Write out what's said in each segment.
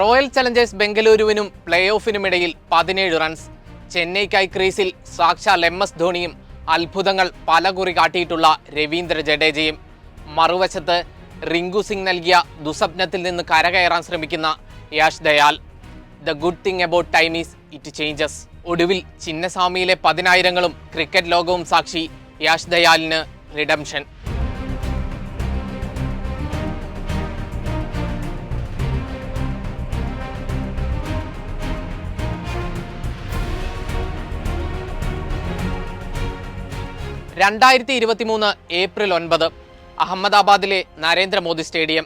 Royal Challengers ബംഗളൂരുവിനും play ഓഫിനുമിടയിൽ പതിനേഴ് റൺസ്. ചെന്നൈക്കായി ക്രീസിൽ സാക്ഷാൽ എം എസ് ധോണിയും അത്ഭുതങ്ങൾ പലകുറി കാട്ടിയിട്ടുള്ള രവീന്ദ്ര ജഡേജയും. മറുവശത്ത് റിങ്കു സിംഗ് നൽകിയ ദുസ്വപ്നത്തിൽ നിന്ന് കരകയറാൻ ശ്രമിക്കുന്ന Yash Dayal. The good thing about time is it changes ഒടുവിൽ ചിന്നസ്വാമിയിലെ പതിനായിരങ്ങളും ക്രിക്കറ്റ് ലോകവും സാക്ഷി യാഷ് ദയാലിന് റിഡംഷൻ രണ്ടായിരത്തി ഇരുപത്തി മൂന്ന് ഏപ്രിൽ ഒൻപത് അഹമ്മദാബാദിലെ നരേന്ദ്രമോദി സ്റ്റേഡിയം.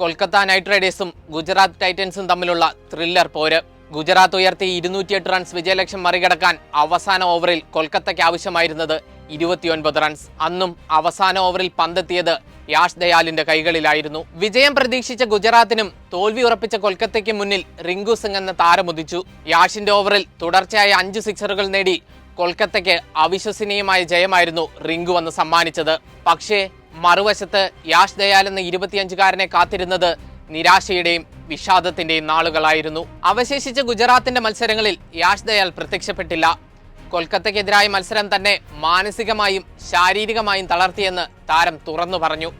കൊൽക്കത്ത നൈറ്റ് റൈഡേഴ്സും ഗുജറാത്ത് ടൈറ്റൻസും തമ്മിലുള്ള ത്രില്ലർ പോര്. ഗുജറാത്ത് ഉയർത്തി ഇരുന്നൂറ്റിയെട്ട് റൺസ് വിജയലക്ഷ്യം മറികടക്കാൻ അവസാന ഓവറിൽ കൊൽക്കത്തയ്ക്ക് ആവശ്യമായിരുന്നത് ഇരുപത്തിയൊൻപത് റൺസ്. അന്നും അവസാന ഓവറിൽ പന്തെത്തിയത് യാഷ് ദയാലിന്റെ കൈകളിലായിരുന്നു. വിജയം പ്രതീക്ഷിച്ച ഗുജറാത്തിനും തോൽവി ഉറപ്പിച്ച കൊൽക്കത്തയ്ക്ക് മുന്നിൽ റിങ്കു സിംഗ് എന്ന താരമുദിച്ചു. യാഷിന്റെ ഓവറിൽ തുടർച്ചയായ അഞ്ച് സിക്സറുകൾ നേടി കൊൽക്കത്തയ്ക്ക് അവിശ്വസനീയമായ ജയമായിരുന്നു റിങ്കു വന്ന് സമ്മാനിച്ചത്. പക്ഷേ മറുവശത്ത് യാഷ് ദയാൽ എന്ന ഇരുപത്തിയഞ്ചുകാരനെ കാത്തിരുന്നത് നിരാശയുടെയും വിഷാദത്തിന്റെയും നാളുകളായിരുന്നു. അവശേഷിച്ച ഗുജറാത്തിന്റെ മത്സരങ്ങളിൽ യാഷ് ദയാൽ പ്രത്യക്ഷപ്പെട്ടില്ല. കൊൽക്കത്തയ്ക്കെതിരായ മത്സരം തന്നെ മാനസികമായും ശാരീരികമായും തളർത്തിയെന്ന് താരം തുറന്നു പറഞ്ഞു.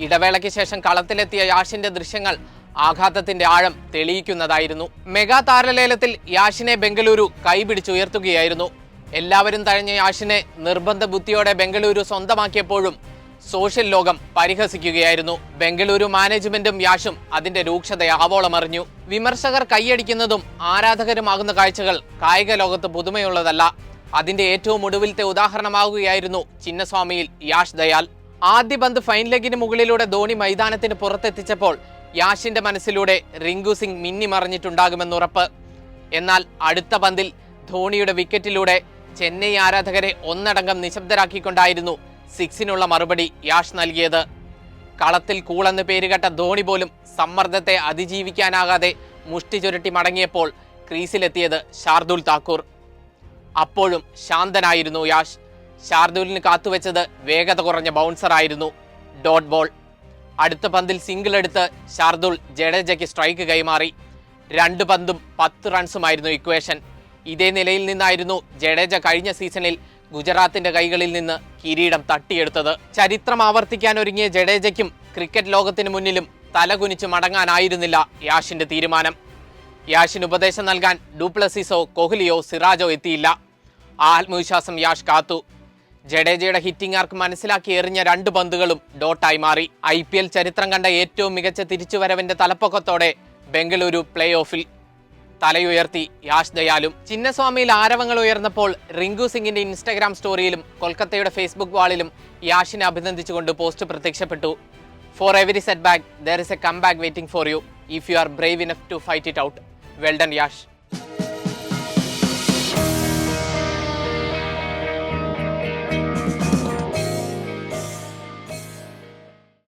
ഇടവേളയ്ക്ക് ശേഷം കളത്തിലെത്തിയ യാഷിന്റെ ദൃശ്യങ്ങൾ ആഘാതത്തിന്റെ ആഴം തെളിയിക്കുന്നതായിരുന്നു. മെഗാ താരലേലത്തിൽ യാഷിനെ ബംഗളൂരു കൈപിടിച്ചുയർത്തുകയായിരുന്നു. എല്ലാവരും തഴഞ്ഞ യാഷിനെ നിർബന്ധ ബുദ്ധിയോടെ ബംഗളൂരു സ്വന്തമാക്കിയപ്പോഴും സോഷ്യൽ ലോകം പരിഹസിക്കുകയായിരുന്നു. ബംഗളൂരു മാനേജ്മെന്റും യാഷും അതിന്റെ രൂക്ഷത ആവോളമറിഞ്ഞു വിമർശകർ കൈയടിക്കുന്നതും ആരാധകരുമാകുന്ന കാഴ്ചകൾ കായിക ലോകത്ത് പുതുമയുള്ളതല്ല. അതിന്റെ ഏറ്റവും ഒടുവിലത്തെ ഉദാഹരണമാകുകയായിരുന്നു ചിന്നസ്വാമിയിൽ യാഷ് ദയാൽ. ആദ്യ പന്ത് ഫൈൻ ലെഗിന് മുകളിലൂടെ ധോണി മൈതാനത്തിന് പുറത്തെത്തിച്ചപ്പോൾ യാഷിന്റെ മനസ്സിലൂടെ റിങ്കു സിംഗ് മിന്നിമറിഞ്ഞിട്ടുണ്ടാകുമെന്നുറപ്പ്. എന്നാൽ അടുത്ത പന്തിൽ ധോണിയുടെ വിക്കറ്റിലൂടെ ചെന്നൈ ആരാധകരെ ഒന്നടങ്കം നിശബ്ദരാക്കിക്കൊണ്ടായിരുന്നു സിക്സിനുള്ള മറുപടി യാഷ് നൽകിയത്. കളത്തിൽ കൂളെന്ന് പേരുകെട്ട ധോണി പോലും സമ്മർദ്ദത്തെ അതിജീവിക്കാനാകാതെ മുഷ്ടി ചുരുട്ടി മടങ്ങിയപ്പോൾ ക്രീസിലെത്തിയത് ഷാർദുൽ താക്കൂർ. അപ്പോഴും ശാന്തനായിരുന്നു യാഷ്. ഷാർദുലിന് കാത്തുവെച്ചത് വേഗത കുറഞ്ഞ ബൗൺസറായിരുന്നു ഡോട്ട് ബോൾ. അടുത്ത പന്തിൽ സിംഗിൾ എടുത്ത് ഷാർദുൽ ജഡേജയ്ക്ക് സ്ട്രൈക്ക് കൈമാറി. രണ്ട് പന്തും പത്ത് റൺസുമായിരുന്നു ഇക്വേഷൻ. ഇതേ നിലയിൽ നിന്നായിരുന്നു ജഡേജ കഴിഞ്ഞ സീസണിൽ ഗുജറാത്തിന്റെ കൈകളിൽ നിന്ന് കിരീടം തട്ടിയെടുത്തത്. ചരിത്രം ആവർത്തിക്കാൻ ഒരുങ്ങിയ ജഡേജയ്ക്കും ക്രിക്കറ്റ് ലോകത്തിന് മുന്നിലും തലകുനിച്ച് മടങ്ങാനായിരുന്നില്ല യാഷിന്റെ തീരുമാനം. യാഷിന് ഉപദേശം നൽകാൻ ഡൂപ്ലസിസോ കോഹ്ലിയോ സിറാജോ എത്തിയില്ല. ആത്മവിശ്വാസം യാഷ് കാത്തു. ജഡേജയുടെ ഹിറ്റിംഗ് ആർക്ക് മനസ്സിലാക്കി എറിഞ്ഞ രണ്ട് പന്തുകളും ഡോട്ടായി മാറി. ഐ ചരിത്രം കണ്ട ഏറ്റവും മികച്ച തിരിച്ചുവരവിന്റെ തലപ്പൊക്കത്തോടെ ബംഗളൂരു പ്ലേ ഓഫിൽ തലയുയർത്തി യാഷ് ദയാലും. ചിന്നസ്വാമിയിൽ ആരവങ്ങൾ ഉയർന്നപ്പോൾ റിങ്കു സിംഗിന്റെ ഇൻസ്റ്റഗ്രാം സ്റ്റോറിയിലും കൊൽക്കത്തയുടെ ഫേസ്ബുക്ക് വാളിലും യാഷിനെ അഭിനന്ദിച്ചുകൊണ്ട് പോസ്റ്റ് പ്രത്യക്ഷപ്പെട്ടു. For every setback there is a comeback waiting for you if you are brave enough to fight it out well done Yash